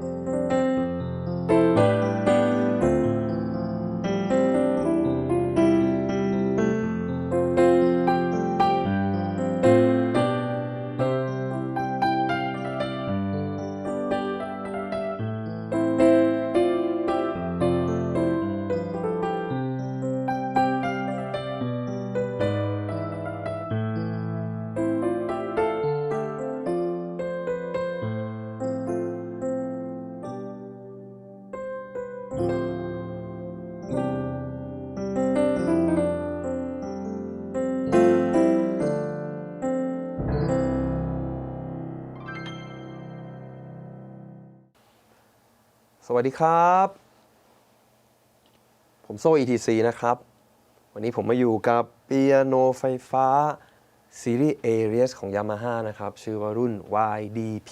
Bye. สวัสดีครับ ผมโซ่ ETC นะครับ วันนี้ผมมาอยู่กับเปียโนไฟฟ้า ซีรีส์ Aries ของ Yamaha นะครับ ชื่อว่ารุ่น YDP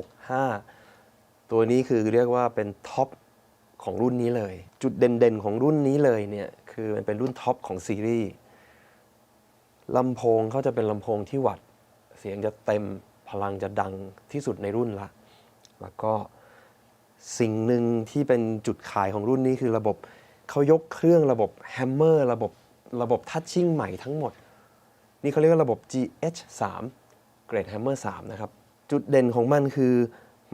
165 ตัวนี้คือเรียกว่าเป็นท็อปของรุ่นนี้เลย จุดเด่นๆ ของรุ่นนี้เลยเนี่ย คือมันเป็นรุ่นท็อปของซีรีส์ลำโพงเขาจะเป็นลำโพงที่วัด เสียงจะเต็มพลังจะดังที่สุดในรุ่นละ แล้วก็ สิ่งหนึ่งที่เป็นจุดขายของรุ่นนี้คือระบบเขายกเครื่องระบบแฮมเมอร์ระบบระบบทัชชิ่งใหม่ทั้งหมด นี่เขาเรียกว่าระบบ GH3 เกรดแฮมเมอร์3นะครับ จุดเด่นของมันคือ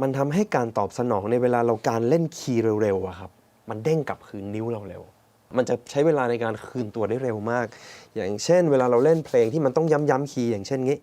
มันทำให้การตอบสนองในเวลาเราการเล่นคีย์เร็วๆครับ มันเด้งกลับคืนนิ้วเราเร็ว มันจะใช้เวลาในการคืนตัวได้เร็วมาก อย่างเช่น เวลาเราเล่นเพลงที่มันต้องย้ำๆคีย์อย่างเช่นงี้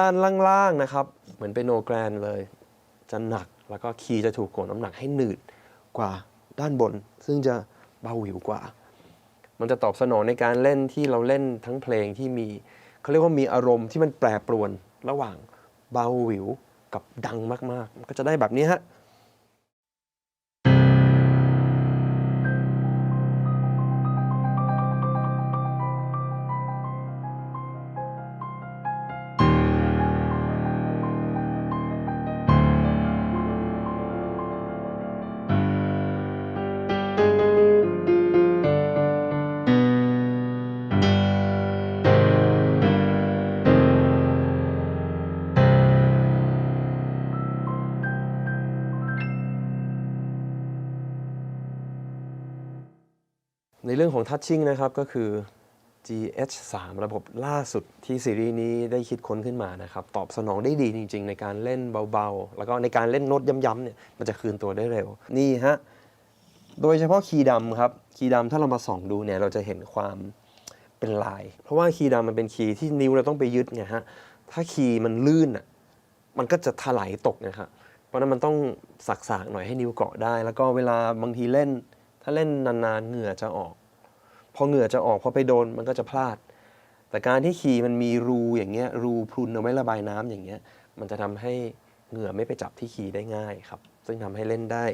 ด้านล่างๆนะครับ เหมือนเป็นโนแกรนเลย จะหนักแล้วก็คีย์จะถูกกดน้ำหนักให้หนืดกว่าด้านบน ซึ่งจะเบาหวิวกว่า มันจะตอบสนองในการเล่นที่เราเล่นทั้งเพลงที่มีเขาเรียกว่ามีอารมณ์ที่มันแปรปรวนระหว่างเบาหวิวกับดังมากๆ มันก็จะได้แบบนี้ฮะ ในเรื่องของทัชชิ่งนะครับก็คือ GH3 ระบบล่าสุดที่ซีรีส์นี้ได้คิดค้นขึ้นมานะครับ ตอบสนองได้ดีจริง ๆ ในการเล่นเบาๆ แล้วก็ในการเล่นโน้ตย้ำๆเนี่ยมันจะคืนตัวได้เร็ว นี่ฮะ โดยเฉพาะคีย์ดำครับ คีย์ดำถ้าเรามาส่องดูเนี่ยเราจะเห็นความเป็นลาย เพราะว่าคีย์ดำมันเป็นคีย์ที่นิ้วเราต้องไปยึดไงฮะถ้าคีย์มันลื่นอะมันก็จะถลายตกนะครับเพราะนั้นมันต้องสักๆหน่อยให้นิ้วเกาะได้ แล้วก็เวลาบางทีเล่น ถ้าเล่นนานๆเหงื่อจะออก พอเหงื่อจะออกพอไปโดนมันก็จะพลาด แต่การที่ขี่มันมีรูอย่างเงี้ยรูพรุนเอาไว้ระบายน้ำอย่างเงี้ยมันจะทำให้เหงื่อไม่ไปจับที่ขี่ได้ง่ายครับ ซึ่งทำให้เล่นได้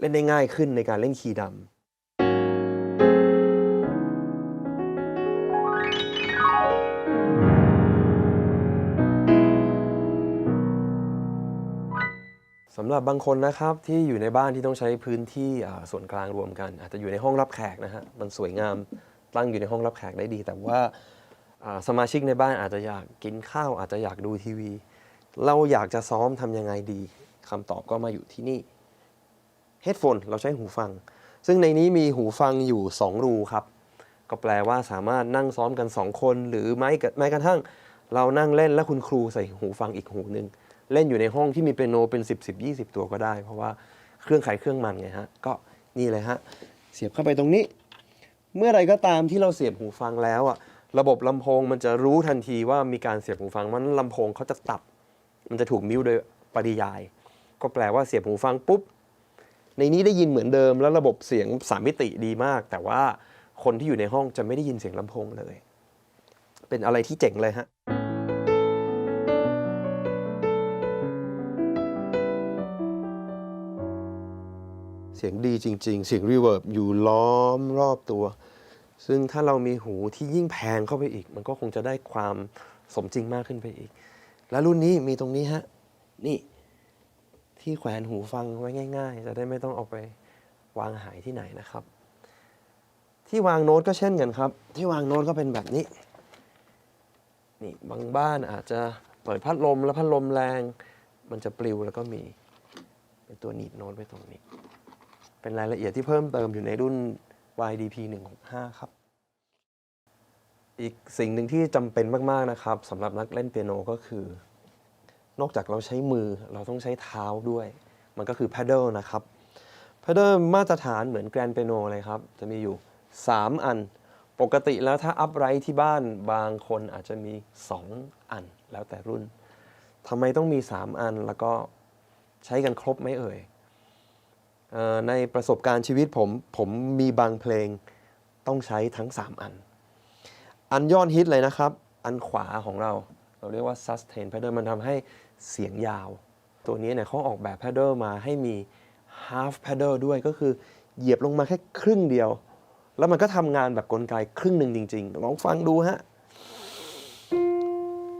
เล่นได้ง่ายขึ้นในการเล่นขี่ดำ สำหรับบางคนนะครับที่อยู่ในบ้านที่ต้องใช้พื้นที่ส่วนกลางรวมกัน อาจจะอยู่ในห้องรับแขกนะฮะมันสวยงามตั้งอยู่ในห้องรับแขกได้ดี แต่ว่าสมาชิกในบ้านอาจจะอยากกินข้าว อาจจะอยากดูทีวี เราอยากจะซ้อมทำยังไงดีคำตอบก็มาอยู่ที่นี่เฮดโฟนเราใช้หูฟัง ซึ่งในนี้มีหูฟังอยู่ 2 รูครับ ก็แปลว่าสามารถนั่งซ้อมกัน 2 คน หรือไม่กระแม้กระทั่งเรานั่งเล่นแล้วคุณครูใส่หูฟังอีกหูหนึ่ง เล่นอยู่ในห้องที่มีเปียโนเป็น 10 10 20 ตัวก็ได้ เพราะว่าเครื่องขายเครื่องมันไงฮะ ก็นี่เลยฮะ เสียบเข้าไปตรงนี้ เมื่อไรก็ตามที่เราเสียบหูฟังแล้วอะระบบลำโพงมันจะรู้ทันทีว่ามีการเสียบหูฟังมันลำโพงเขาจะตัดมันจะถูกมิวโดยปริยาย ก็แปลว่าเสียบหูฟังปุ๊บ ในนี้ได้ยินเหมือนเดิม แล้วระบบเสียงสามมิติดีมาก แต่ว่าคนที่อยู่ในห้องจะไม่ได้ยินเสียงลำโพงเลย เป็นอะไรที่เจ๋งเลยฮะ สียงดีจริง ๆ เสียงรีเวิร์บอยู่ล้อมรอบตัว ซึ่งถ้าเรามีหูที่ยิ่งแพงเข้าไปอีก มันก็คงจะได้ความสมจริงมากขึ้นไปอีก และรุ่นนี้มีตรงนี้ฮะ นี่ ที่แขวนหูฟังไว้ง่าย ๆ จะได้ไม่ต้องเอาไปวางหายที่ไหนนะครับ ที่วางโน้ตก็เช่นกันครับ ที่วางโน้ตก็เป็นแบบนี้ นี่บางบ้านอาจจะเปิดพัดลมแล้วพัดลมแรง มันจะปลิวแล้วก็มีเป็นตัวหนีบโน้ตไว้ตรงนี้ เป็นรายละเอียดที่เพิ่มเติมอยู่ในรุ่น YDP 165 ครับ อีกสิ่งหนึ่งที่จำเป็นมาก ๆ นะครับสำหรับนักเล่นเปียโนก็คือ นอกจากเราใช้มือเราต้องใช้เท้าด้วย มันก็คือ paddle นะครับ paddle มาตรฐานเหมือนแกรนเปียโนเลยครับ จะมีอยู่ 3 อัน ปกติแล้วถ้าอัพไรที่บ้านบางคนอาจจะมี 2 อันแล้วแต่รุ่นทำไมต้องมี 3 อันแล้วก็ใช้กันครบไหมเอ่ยเอ่อ ในประสบการณ์ชีวิตผม ผมมีบางเพลงต้องใช้ทั้ง 3 อัน อันยอดฮิตเลยนะครับ อันขวาของเรา เราเรียกว่า sustain paddle มันทำให้เสียงยาว ตัวนี้เนี่ยเขาออกแบบ paddle มาให้มี half paddle ด้วยก็คือเหยียบลงมาแค่ครึ่งเดียว แล้วมันก็ทำงานแบบกลไกครึ่งหนึ่งจริง ๆ ลองฟังดูฮะ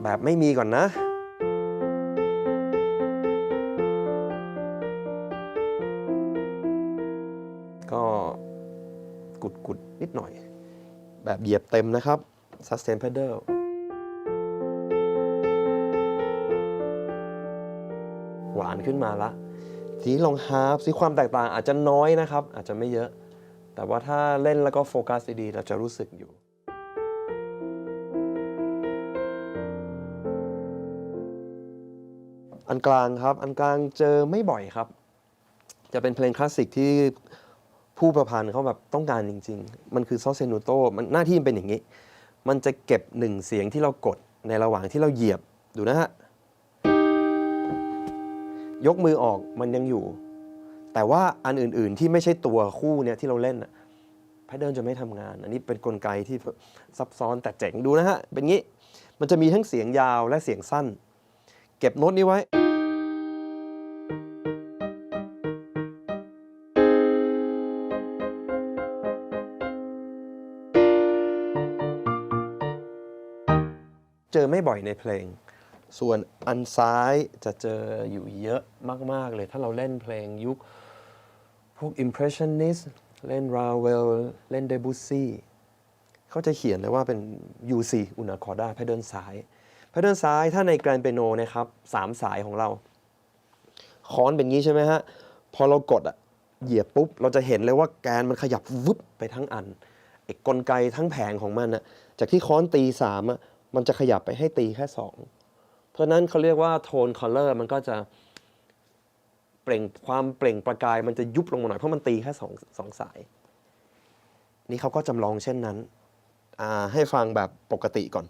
แบบไม่มีก่อนนะ แบบเหยียบเต็มนะครับ sustain pedal หวานขึ้นมาละทีนี้ลองฮาร์ฟสิความแตกต่างอาจจะน้อยนะครับ อาจจะไม่เยอะ แต่ว่าถ้าเล่นแล้วก็โฟกัสดีๆเราจะรู้สึกอยู่อันกลางครับ อันกลางเจอไม่บ่อยครับ จะเป็นเพลงคลาสสิกที่ ผู้ประพันธ์เขาแบบต้องการจริง ๆ มันคือซอสเซนูโตมันหน้าที่มันเป็นอย่างนี้ มันจะเก็บหนึ่งเสียงที่เรากดในระหว่างที่เราเหยียบดูนะฮะ ยกมือออกมันยังอยู่ แต่ว่าอันอื่นๆที่ไม่ใช่ตัวคู่เนี่ยที่เราเล่นอะแพทเดิลจะไม่ทำงาน อันนี้เป็นนกลไกที่ซับซ้อนแต่เจ๋งดูนะฮะ เป็นงี้ มันจะมีทั้งเสียงยาวและเสียงสั้น เก็บโน้ตนี้ไว้ เจอไม่บ่อยในเพลง ส่วนอันซ้ายจะเจออยู่เยอะมาก ๆ เลย ถ้าเราเล่นเพลงยุค พวก Impressionist เล่น Ravel เล่น Debussy เขาจะเขียนเลยว่าเป็น UC อุณาคอร์ดาแพทเดิลซ้ายแพทเดิลซ้ายถ้าในแกรนเปโนนะครับสามสายของเรา ค้อนเป็นงี้ใช่ไหมฮะ พอเรากดอะเหยียบปุ๊บ เราจะเห็นเลยว่าแกนมันขยับวึบไปทั้งอันไอ้กลไกทั้งแผงของมันอะจากที่ค้อนตีสามอะ มันจะขยับไปให้ตีแค่สองเพราะนั้นเขาเรียกว่าโทนคอลเลอร์มันก็จะเปล่งความเปล่งประกายมันจะยุบลงมาหน่อยเพราะมันตีแค่สองสองสาย นี่เขาก็จำลองเช่นนั้นให้ฟังแบบปกติก่อน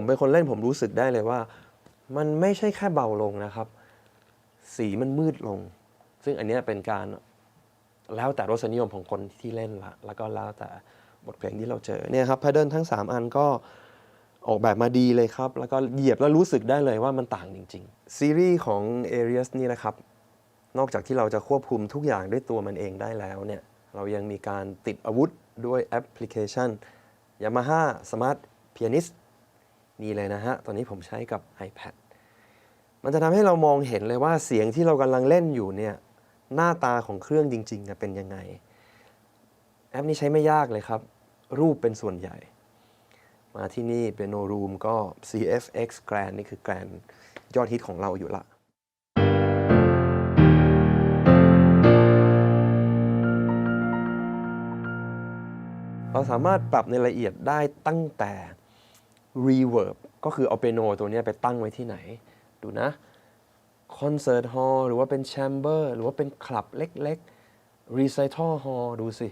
ผมเป็นคนเล่นผมรู้สึกได้เลยว่า มันไม่ใช่แค่เบาลงนะครับ สีมันมืดลง ซึ่งอันนี้เป็นการแล้วแต่รสนิยมของคนที่เล่นละแล้วก็แล้วแต่บทเพลงที่เราเจอเนี่ยครับพ a เดิลทั้ง 3 อันก็ออกแบบมาดีเลยครับ แล้วก็เหยียบแล้วรู้สึกได้เลยว่ามันต่างจริง ๆ ซีรีส์ของ a r i u s นี่นะครับ นอกจากที่เราจะควบคุมทุกอย่างด้วยตัวมันเองได้แล้วเนี่ยเรายังมีการติดอาวุธด้วยแอปพลิเคชัน Yamaha Smart Pianist นี่เลยนะฮะ ตอนนี้ผมใช้กับ iPad มันจะทำให้เรามองเห็นเลยว่าเสียงที่เรากำลังเล่นอยู่เนี่ยหน้าตาของเครื่องจริงๆเป็นยังไง แอปนี้ใช้ไม่ยากเลยครับ รูปเป็นส่วนใหญ่ มาที่นี่เป็น No Room ก็ CFX Grand นี่คือ Grand ยอดฮิตของเราอยู่ละเราสามารถปรับในละเอียดได้ตั้งแต่ reverb ก็คือเอาเปียโนตัวนี้ไปตั้งไว้ที่ไหน ดูนะคอนเสิร์ตฮอลล์หรือว่าเป็นแชมเบอร์หรือว่าเป็นคลับเล็กๆรีไซ t อ l ฮอลล์ดูสิ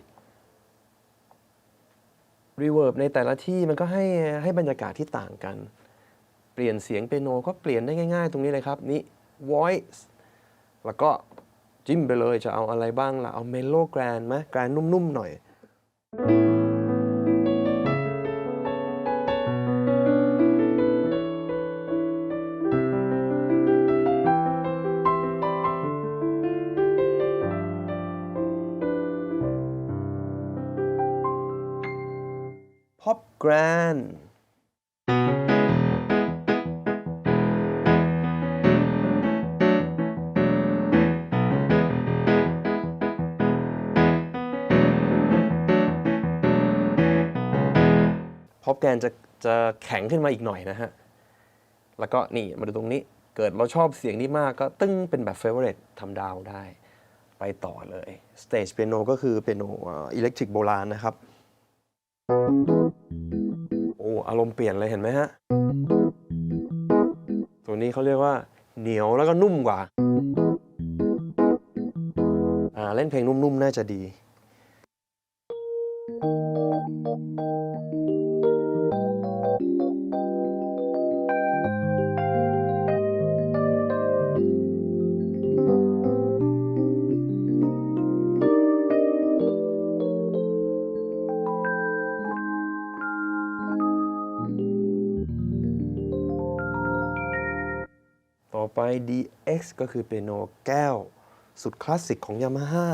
รีเวิร์บในแต่ละที่มันก็ให้ให้บรรยากาศที่ต่างกัน เปลี่ยนเสียงเปียโนก็เปลี่ยนได้ง่ายๆ ตรงนี้เลยครับ นี่ voice แล้วก็จิ้มไปเลยจะเอาอะไรบ้างล่ะ เอาเมโลแกรนไหมแกรนนุ่มๆหน่อย Pop Grand พบแกนจะจะแข็งขึ้นมาอีกหน่อยนะฮะ แล้วก็นี่มาดูตรงนี้ เกิดเราชอบเสียงนี้มากก็ตึ้งเป็นแบบเฟเวอร์เรตทำดาวได้ ไปต่อเลยสเตจเปียโนก็คือเปียโนอิเล็กทริกโบราณนะครับ โอ้อารมณ์เปลี่ยนเลยเห็นไหมฮะ ตัวนี้เขาเรียกว่า เหนียวแล้วก็นุ่มกว่า อ่า เล่นเพลงนุ่มๆ น่าจะดี ไป DX ก็คือเปียโนแก้ว สุดคลาสสิกของ Yamaha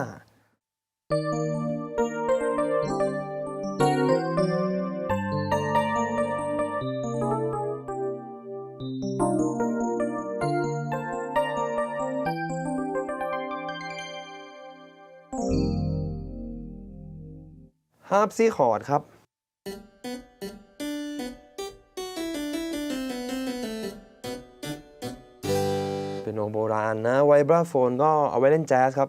ฮาร์ปซีคอร์ดครับ โนโบราณนะไวบราโฟนก็เอาไว้เล่นแจ๊สครับ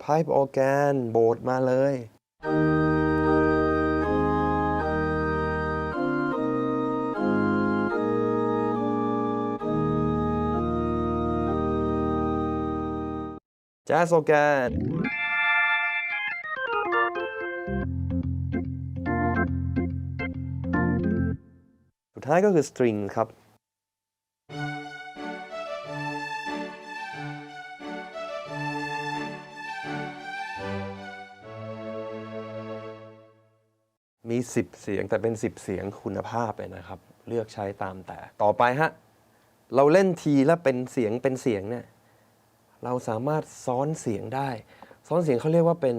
ไพ่ออแกนโบสมาเลยแจ๊สออแกน ท้ายก็คือสตริงครับมี 10 เสียงแต่เป็น 10 เสียงคุณภาพเลยนะครับ เลือกใช้ตามแต่ ต่อไปฮะ เราเล่นทีแล้วเป็นเสียงเป็นเสียงเนี่ยเราสามารถซ้อนเสียงได้ ซ้อนเสียงเขาเรียกว่าเป็น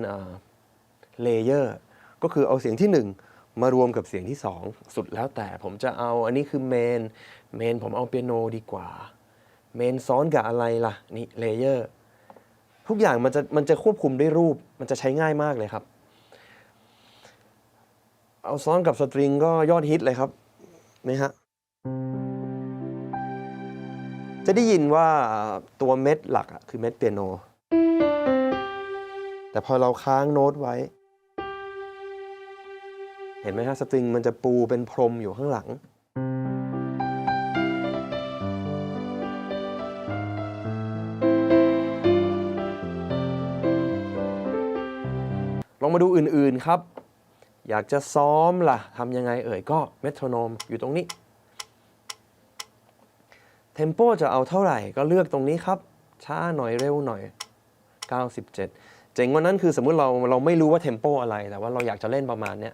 เลเยอร์ก็คือเอาเสียงที่ 1 มารวมกับเสียงที่ 2 สุดแล้วแต่ผมจะเอาอันนี้คือเมนเมนผมเอาเปียโนดีกว่า เมนซ้อนกับอะไรล่ะ นี่เลเยอร์ทุกอย่างมันจะมันจะควบคุมด้วยรูปมันจะใช้ง่ายมากเลยครับ เอาซ้อนกับสตริงก็ยอดฮิตเลยครับนี่ฮะจะได้ยินว่าตัวเม็ดหลักอะคือเม็ดเปียโน แต่พอเราค้างโน้ตไว้ เห็นไหมฮะสตริงมันจะปูเป็นพรมอยู่ข้างหลัง ลองมาดูอื่นๆครับ อยากจะซ้อมล่ะทำยังไงเอ่ยก็เมโทรโนมอยู่ตรงนี้เทมโปจะเอาเท่าไหร่ก็เลือกตรงนี้ครับ ช้าหน่อยเร็วหน่อย 97 เจ๋งกว่านั้นคือสมมุติเราเราไม่รู้ว่าเทมโปอะไร แต่ว่าเราอยากจะเล่นประมาณเนี้ย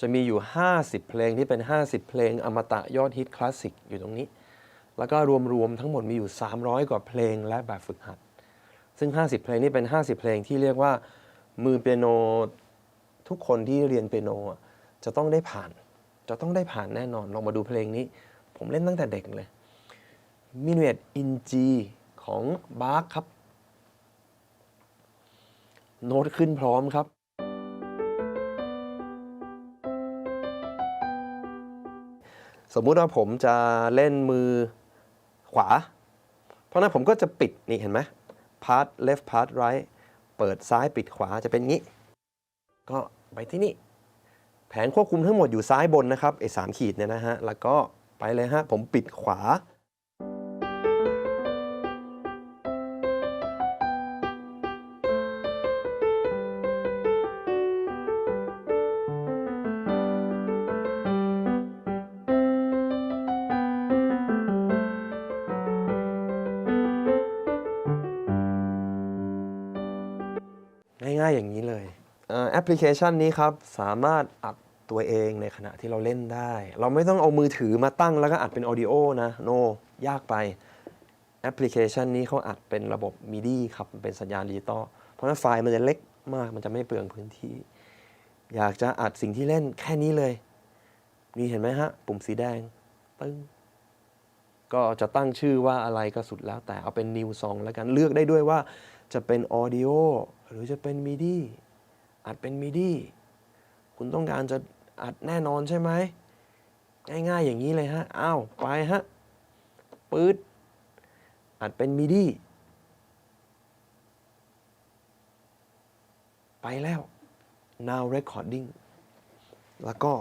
จะมีอยู่ 50 เพลงที่เป็น 50 เพลงอมตะยอดฮิตคลาสสิกอยู่ตรงนี้ แล้วก็รวมๆทั้งหมดมีอยู่ 300 กว่าเพลงและแบบฝึกหัด ซึ่ง 50 เพลงนี้เป็น 50 เพลงที่เรียกว่ามือเปียโนทุกคนที่เรียนเปียโนจะต้องได้ผ่าน จะต้องได้ผ่านแน่นอน ลองมาดูเพลงนี้ ผมเล่นตั้งแต่เด็กเลยมินเวตอินจีของบาร์คครับ โน้ตขึ้นพร้อมครับ มมุติว่าผมจะเล่นมือขวา เพราะนั้นผมก็จะปิดนี่เห็นไหม part left part right เปิดซ้ายปิดขวาจะเป็นงี้ ก็ไปที่นี่ แผงควบคุมทั้งหมดอยู่ซ้ายบนนะครับไอ้สามขีดเนี่ยนะฮะ แล้วก็ไปเลยฮะ ผมปิดขวาายๆ อย่างนี้เลยแอปพลิเคชันนี้ครับ สามารถอัดตัวเองในขณะที่เราเล่นได้ เราไม่ต้องเอามือถือมาตั้งแล้วก็อัดเป็นออดิโอนะโนยากไปแอปพลิเคชันนี้เขาอัดเป็นระบบ MIDI ครับเป็นสัญญาณดิจิตอลเพราะฉะนั้นไฟล์มันจะเล็กมากมันจะไม่เปลืองพื้นที่ อยากจะอัดสิ่งที่เล่นแค่นี้เลย นี่เห็นไหมฮะ ปุ่มสีแดงปึ้งก็จะตั้งชื่อว่าอะไรก็สุดแล้วแต่เอาเป็น New Song แล้วกันเลือกได้ด้วยว่าจะเป็น Audio หรือจะเป็น MIDI อัดเป็น MIDI คุณต้องการจะอัดแน่นอนใช่ไหมง่ายๆอย่างนี้เลยฮะอ้าวไปฮะปื๊ดอัดเป็น MIDI ไปแล้ว now recording แล้วก็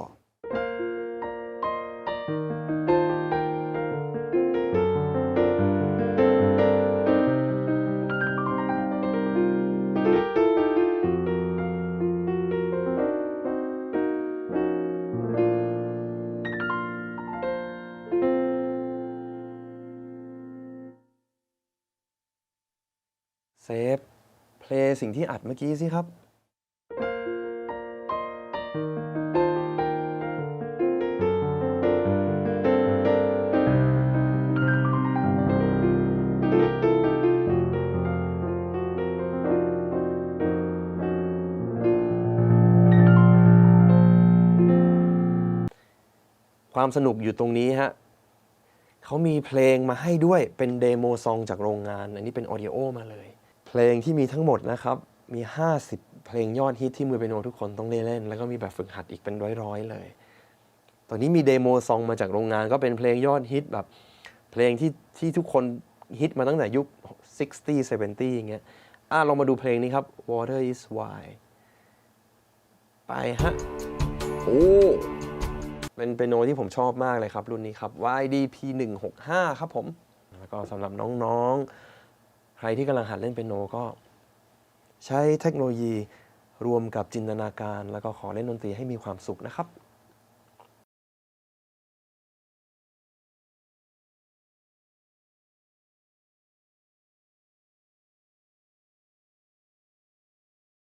สิ่งที่อัดเมื่อกี้สิครับความสนุกอยู่ตรงนี้ฮะเขามีเพลงมาให้ด้วยเป็นเดโมซองจากโรงงาน อันนี้เป็นออดิโอมาเลย เพลงที่มีทั้งหมดนะครับมี 50 เพลงยอดฮิตที่มือเปียโนทุกคนต้องได้เล่น แล้วก็มีแบบฝึกหัดอีกเป็นร้อยๆเลย ตอนนี้มีเดโมซองมาจากโรงงานก็เป็นเพลงยอดฮิตแบบเพลงที่ที่ทุกคนฮิตมาตั้งแต่ยุค 60 70 อย่างเงี้ยอะลองมาดูเพลงนี้ครับ Water is Why ไปฮะ โอ้เป็นเปียโนที่ผมชอบมากเลยครับ รุ่นนี้ครับ YDP 165ครับผม แล้วก็สำหรับน้องๆ ใครที่กำลังหัดเล่นเปียโนก็ ใช้เทคโนโลยีรวมกับจินตนาการ แล้วก็ขอเล่นดนตรีให้มีความสุขนะครับ